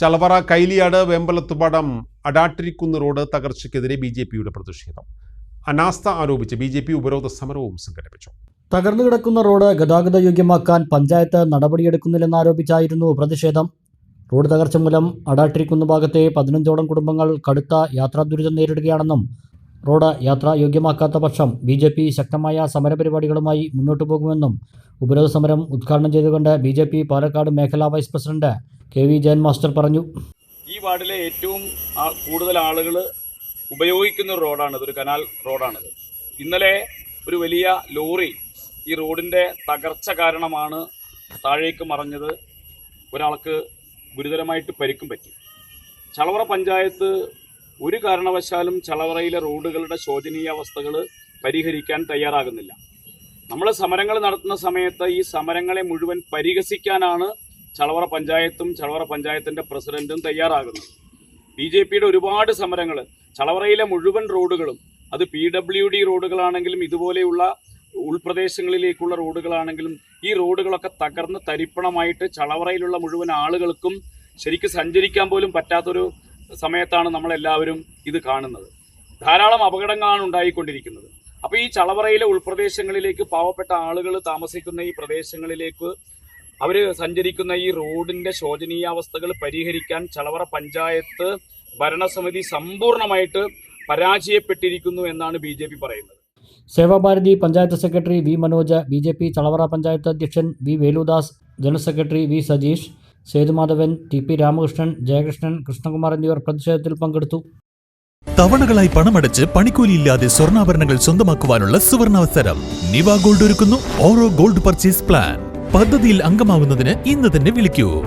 Chalavara Kailiyad Vembalathupadam Adattirikkunnu road തകർച്ചയ്ക്കെതിരെ B J പിയുടെ പ്രതിഷേധം. അനാസ്ഥ ആരോപിച്ച് ബി ജെ പി ഉപരോധ സമരവും സംഘടിപ്പിച്ചു. തകർന്നു കിടക്കുന്ന റോഡ് ഗതാഗത യോഗ്യമാക്കാൻ പഞ്ചായത്ത് നടപടിയെടുക്കുന്നില്ലെന്നാരോപിച്ചായിരുന്നു പ്രതിഷേധം. റോഡ് തകർച്ച മൂലം അടാട്ടിരിക്കുന്ന ഭാഗത്തെ പതിനഞ്ചോളം കുടുംബങ്ങൾ കടുത്ത യാത്രാ ദുരിതം നേരിടുകയാണെന്നും റോഡ് യാത്രായോഗ്യമാക്കാത്ത പക്ഷം ബി ജെ പി ശക്തമായ സമരപരിപാടികളുമായി മുന്നോട്ടു പോകുമെന്നും ഉപരോധ സമരം ഉദ്ഘാടനം ചെയ്തുകൊണ്ട് ബി ജെ പി പാലക്കാട് മേഖലാ vice president K V Jayan master പറഞ്ഞു. ഈ വാർഡിലെ ഏറ്റവും കൂടുതൽ ആളുകൾ ഉപയോഗിക്കുന്ന ഒരു റോഡാണിത് ഒരു കനാൽ റോഡാണിത്. ഇന്നലെ ഒരു വലിയ ലോറി ഈ റോഡിന്റെ തകർച്ച കാരണമാണ് താഴേക്ക് മറഞ്ഞത്. ഒരാൾക്ക് ഗുരുതരമായിട്ട് പരിക്കും പറ്റി. ചളവറ പഞ്ചായത്ത് ഒരു കാരണവശാലും ചളവറയിലെ റോഡുകളുടെ ശോചനീയാവസ്ഥകൾ പരിഹരിക്കാൻ തയ്യാറാകുന്നില്ല. നമ്മൾ സമരങ്ങൾ നടത്തുന്ന സമയത്ത് ഈ സമരങ്ങളെ മുഴുവൻ പരിഹസിക്കാനാണ് ചളവറ പഞ്ചായത്തും ചളവറ പഞ്ചായത്തിന്റെ പ്രസിഡന്റും തയ്യാറാകുന്നത്. ബി ജെ പിയുടെ ഒരുപാട് സമരങ്ങൾ ചളവറയിലെ മുഴുവൻ റോഡുകളും അത് പി ഡബ്ല്യു ഡി റോഡുകളാണെങ്കിലും ഇതുപോലെയുള്ള ഉൾപ്രദേശങ്ങളിലേക്കുള്ള റോഡുകളാണെങ്കിലും ഈ റോഡുകളൊക്കെ തകർന്ന് തരിപ്പണമായിട്ട് ചളവറയിലുള്ള മുഴുവൻ ആളുകൾക്കും ശരിക്കും സഞ്ചരിക്കാൻ പോലും പറ്റാത്തൊരു സമയത്താണ് നമ്മളെല്ലാവരും ഇത് കാണുന്നത്. ധാരാളം അപകടങ്ങളാണ് ഉണ്ടായിക്കൊണ്ടിരിക്കുന്നത്. അപ്പോൾ ഈ ചളവറയിലെ ഉൾപ്രദേശങ്ങളിലേക്ക് പാവപ്പെട്ട ആളുകൾ താമസിക്കുന്ന ഈ പ്രദേശങ്ങളിലേക്ക് അവർ സഞ്ചരിക്കുന്ന ഈ റോഡിന്റെ ശോചനീയാവസ്ഥകൾ പരിഹരിക്കാൻ ചളവറ പഞ്ചായത്ത് ഭരണസമിതി സമ്പൂർണമായിട്ട് പരാജയപ്പെട്ടിരിക്കുന്നു എന്നാണ് ബി ജെ പി പറയുന്നത്. Sevabharathi panchayat secretary V Manoj B J P Chalavara panchayat അധ്യക്ഷൻ V Veludas general secretary V Sajeesh Sethumadhavan T P Ramakrishnan Jayakrishnan Krishnakumar എന്നിവർ പ്രതിഷേധത്തിൽ പങ്കെടുത്തു. തവണകളായി പണമടച്ച് പണിക്കൂലിയില്ലാതെ സ്വർണാഭരണങ്ങൾ സ്വന്തമാക്കുവാനുള്ള സുവർണാവസരം. നിവ ഗോൾഡ് ഒരുക്കുന്നു. ഓരോ ഗോൾഡ് പർച്ചേസ് പ്ലാൻ. പദ്ധതിയിൽ അംഗമാവുന്നതിന് ഇന്ന് തന്നെ വിളിക്കൂ.